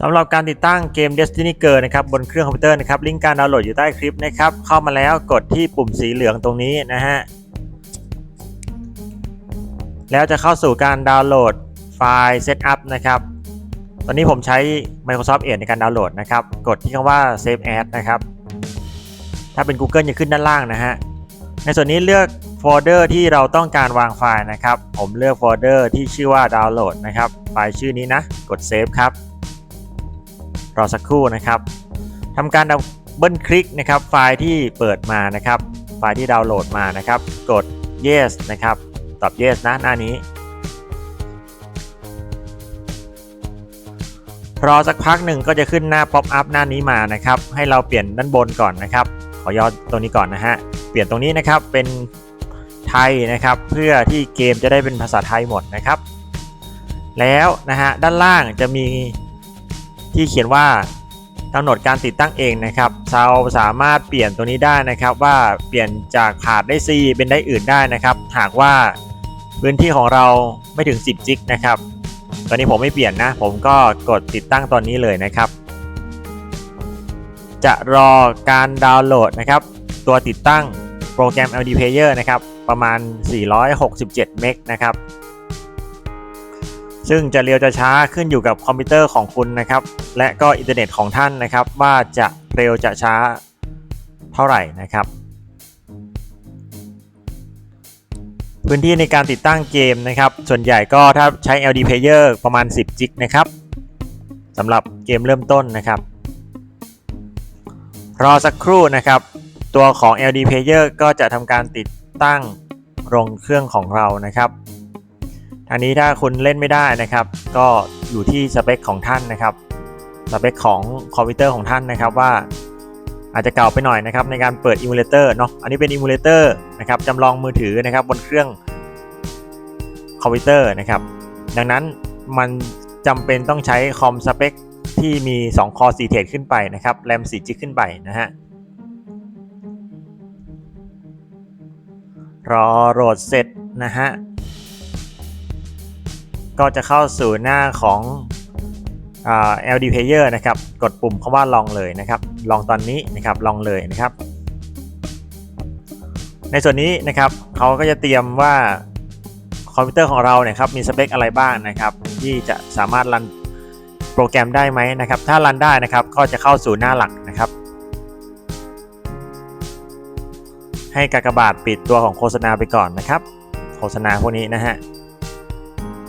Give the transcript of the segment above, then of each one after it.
สำหรับการติดตั้งเกม Destiny Girl นะครับบนเครื่องคอมพิวเตอร์นะครับลิงก์การดาวน์โหลดอยู่ใต้คลิปนะครับเข้ามาแล้วกดที่ปุ่มสีเหลืองตรงนี้นะฮะแล้วจะเข้าสู่การดาวน์โหลดไฟล์ Setup นะครับ ตอนนี้ผมใช้ Microsoft Edge ในการดาวน์โหลดนะครับ กดที่คำว่า Save As นะครับ ถ้าเป็น Google จะขึ้นด้านล่างนะฮะ ในส่วนนี้เลือกโฟลเดอร์ที่เราต้องการวางไฟล์นะครับ ผมเลือกโฟลเดอร์ที่ชื่อว่าดาวน์โหลดนะครับ ไฟล์ชื่อนี้นะ กด Save ครับ รอสักครู่นะครับทำการดับเบิลคลิกนะครับไฟล์ที่เปิดมานะครับ ไฟล์ที่ดาวน์โหลดมานะครับ กด yes นะครับ ตอบ yes นะหน้านี้ รอสักพักหนึ่งก็จะขึ้นหน้าป๊อปอัพหน้านี้มานะครับ ให้เราเปลี่ยนด้านบนก่อนนะครับ ขอย่อตรงนี้ก่อนนะฮะ เปลี่ยนตรงนี้นะครับเป็นไทยนะครับ เพื่อที่เกมจะได้เป็นภาษาไทยหมดนะครับ แล้วนะฮะด้านล่างจะมี ที่เขียนว่ากำหนดการติดตั้งเองนะครับเราสามารถเปลี่ยนตัวนี้ได้นะครับ ว่าเปลี่ยนจากขาดได้ C เป็นได้อื่นได้นะครับ หากว่าพื้นที่ของเราไม่ถึง 10 จิกนะครับ ตอนนี้ผมไม่เปลี่ยนนะ ผมก็กดติดตั้งตอนนี้เลยนะครับ จะรอการดาวน์โหลดนะครับ ตัวติดตั้งโปรแกรม LD Player นะครับ ประมาณ 467 เมกนะครับ ซึ่งจะเร็วจะช้าขึ้นอยู่กับคอมพิวเตอร์ของคุณนะครับ และก็อินเทอร์เน็ตของท่านนะครับ ว่าจะเร็วจะช้าเท่าไหร่นะครับ พื้นที่ในการติดตั้งเกมนะครับ ส่วนใหญ่ก็ถ้าใช้ LD Player ประมาณ 10 จิกนะครับสำหรับเกมเริ่มต้นนะครับ รอสักครู่นะครับ ตัวของ LD Player ก็จะทำการติดตั้งลงเครื่องของเรานะครับ อันนี้ถ้าคุณเล่นไม่ได้นะครับ ก็อยู่ที่สเปคของท่านนะครับสเปคของคอมพิวเตอร์ของท่านนะครับว่าอาจจะเก่าไปหน่อยนะครับในการเปิดอิมูเลเตอร์เนาะอันนี้เป็นอิมูเลเตอร์นะครับจำลองมือถือนะครับบนเครื่องคอมพิวเตอร์นะครับ ดังนั้นมันจำเป็นต้องใช้คอมสเปคที่มี 2 คอ 4 เทรดขึ้นไปนะครับแรม4 g ขึ้นไปนะฮะรอโหลดเสร็จนะฮะ ก็จะเข้าสู่หน้าของอ LD Player นะครับ กดปุ่มคำว่าลองเลยนะครับ ลองตอนนี้นะครับลองเลยนะครับ ในส่วนนี้นะครับเขาก็จะเตรียมว่าคอมพิวเตอร์ของเราเนี่ยครับมีสเปคอะไรบ้างนะครับ ที่จะสามารถรันโปรแกรมได้ไหมนะครับ ถ้ารันได้นะครับก็จะเข้าสู่หน้าหลักนะครับ ให้กากบาทปิดตัวของโฆษณาไปก่อนนะครับ โฆษณาพวกนี้นะฮะ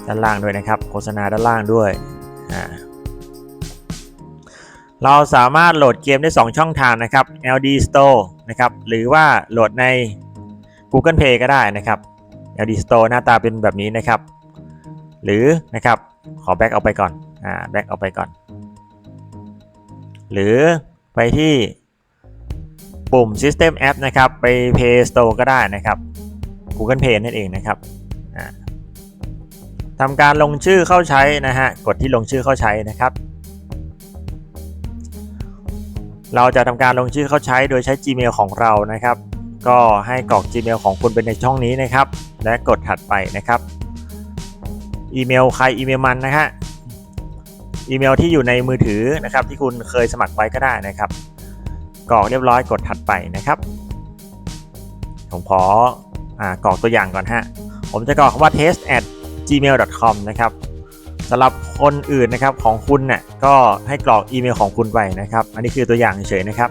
ด้านล่างด้วยนะครับ โฆษณาด้านล่างด้วย เราสามารถโหลดเกมได้ 2 ช่องทางนะครับ LD Store นะครับ หรือว่าโหลดใน Google Play ก็ได้นะครับ LD Store หน้าตาเป็นแบบนี้นะครับ หรือนะครับขอแบ็กเอาไปก่อน อ่า แบ็กเอาไปก่อน หรือไปที่ปุ่ม System App นะครับ ไป Play Store ก็ได้นะครับ Google Play นั่นเองนะครับ ทำการลงชื่อเข้าใช้นะฮะ กดที่ลงชื่อเข้าใช้นะครับ เราจะทำการลงชื่อเข้าใช้โดยใช้ Gmail ของเรานะครับ ก็ให้กรอก Gmail ของคุณเป็นในช่องนี้นะครับ และกดถัดไปนะครับ อีเมลใครอีเมลมันนะฮะ อีเมลที่อยู่ในมือถือนะครับ ที่คุณเคยสมัครไว้ก็ได้นะครับ กรอกเรียบร้อยกดถัดไปนะครับ ผมขออกรอกตัวอย่างก่อนฮะ ผมจะกรอกคำว่า test at gmail.com นะครับสำหรับคนอื่นนะครับของคุณเนี่ยก็ให้กรอกอีเมลของคุณไปนะครับ อันนี้คือตัวอย่างเฉยๆนะครับ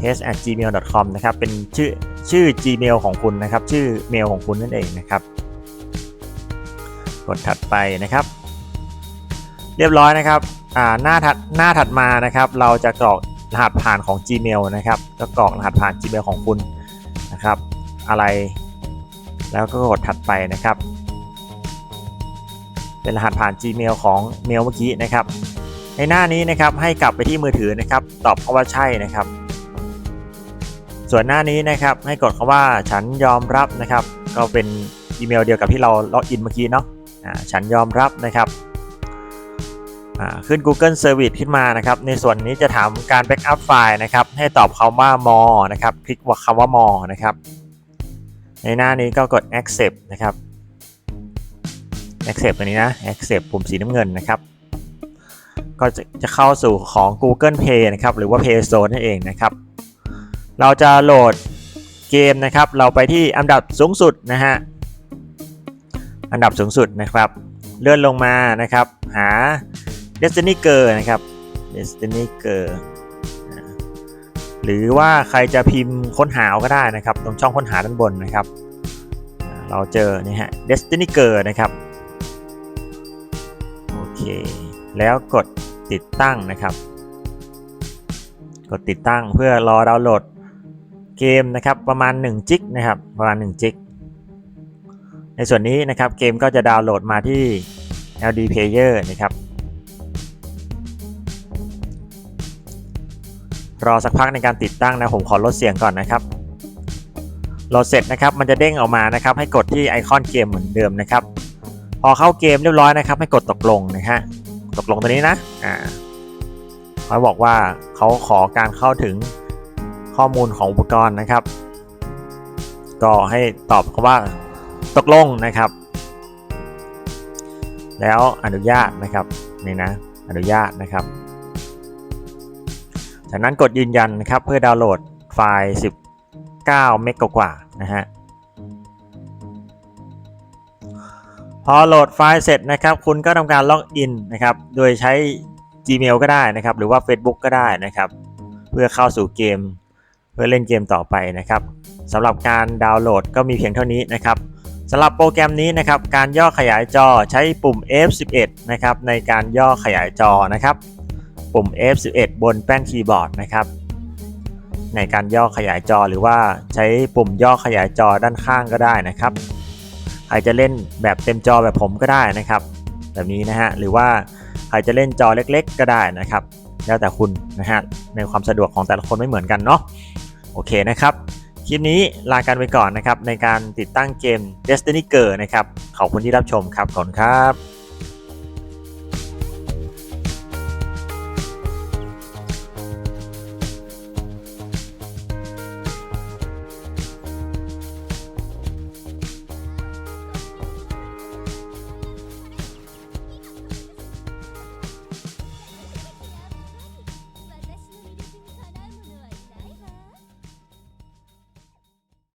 test at gmail.com นะครับเป็นชื่อชื่อ gmail ของคุณนะครับ ชื่อเมลของคุณนั่นเองนะครับ กดถัดไปนะครับ เรียบร้อยนะครับอ่าหน้าถัดหน้าถัดมานะครับ เราจะกรอกรหัสผ่านของ Gmail นะครับ ก็กรอกรหัสผ่าน Gmail ของคุณนะครับ อะไร แล้วก็กดถัดไปนะครับ เป็นรหัสผ่าน Gmail ของเมลเมื่อกี้นะครับ ในหน้านี้นะครับให้กลับไปที่มือถือนะครับ ตอบคำว่าใช่นะครับ ส่วนหน้านี้นะครับให้กดคำว่าฉันยอมรับนะครับ ก็เป็นอีเมลเดียวกับที่เราล็อกอินเมื่อกี้เนาะอ่าฉันยอมรับนะครับขึ้น Google Service ขึ้นมานะครับ ในส่วนนี้จะถามการแบ็กอัพไฟล์นะครับ ให้ตอบคำว่า more นะครับ คลิกว่าคำว่า more นะครับ ในหน้านี้ก็กด accept นะครับ accept ตัวนี้นะ accept ปุ่มสีน้ำเงินนะครับ ก็จะจะเข้าสู่ของ Google Play นะครับ หรือว่า Play Store นั่นเองนะครับ เราจะโหลดเกมนะครับ เราไปที่อันดับสูงสุดนะฮะ อันดับสูงสุดนะครับ เลื่อนลงมานะครับ หา Destiny Girl นะครับ Destiny Girl หรือว่าใครจะพิมพ์ค้นหาเอาก็ได้นะครับ ตรงช่องค้นหาด้านบนนะครับ เราเจอนี่ฮะ Destiny Girl นะครับ โอเค แล้วกดติดตั้งนะครับ กดติดตั้งเพื่อรอดาวน์โหลดเกมนะครับประมาณ1จิกนะครับประมาณ1จิกในส่วนนี้นะครับเกมก็จะดาวน์โหลดมาที่ LD Player นะครับ รอสักพักในการติดตั้งนะผมขอลดเสียงก่อนนะครับโหลดเสร็จนะครับมันจะเด้งออกมานะครับให้กดที่ไอคอนเกมเหมือนเดิมนะครับ พอเข้าเกมเรียบร้อยนะครับ ให้กดตกลงนะฮะตกลงตัวนี้นะอ่าเขาบอกว่าเขาขอการเข้าถึงข้อมูลของอุปกรณ์นะครับ ก็ให้ตอบคำว่าตกลงนะครับ แล้วอนุญาตนะครับนี่นะอนุญาตนะครับ จากนั้นกดยืนยันนะครับเพื่อดาวน์โหลดไฟล์ 19 เมกกว่านะฮะพอโหลดไฟล์เสร็จนะครับคุณก็ทำการล็อกอินนะครับโดยใช้ Gmail ก็ได้นะครับหรือว่า Facebook ก็ได้นะครับ เพื่อเข้าสู่เกม เพื่อเล่นเกมต่อไปนะครับสำหรับการดาวน์โหลดก็มีเพียงเท่านี้นะครับสำหรับโปรแกรมนี้นะครับการย่อขยายจอใช้ปุ่ม F11 นะครับในการย่อขยายจอนะครับ ปุ่ม F11 บนแป้นคีย์บอร์ดนะครับ ในการย่อขยายจอหรือว่าใช้ปุ่มย่อขยายจอด้านข้างก็ได้นะครับ ใครจะเล่นแบบเต็มจอแบบผมก็ได้นะครับ แบบนี้นะฮะหรือว่าใครจะเล่นจอเล็กๆ ก็ได้นะครับ แล้วแต่คุณนะฮะในความสะดวกของแต่ละคนไม่เหมือนกันเนาะโอเคนะครับคลิปนี้ลากันไปก่อนนะครับในการติดตั้งเกม Destiny Girl นะครับขอบคุณที่รับชมครับขอบคุณครับ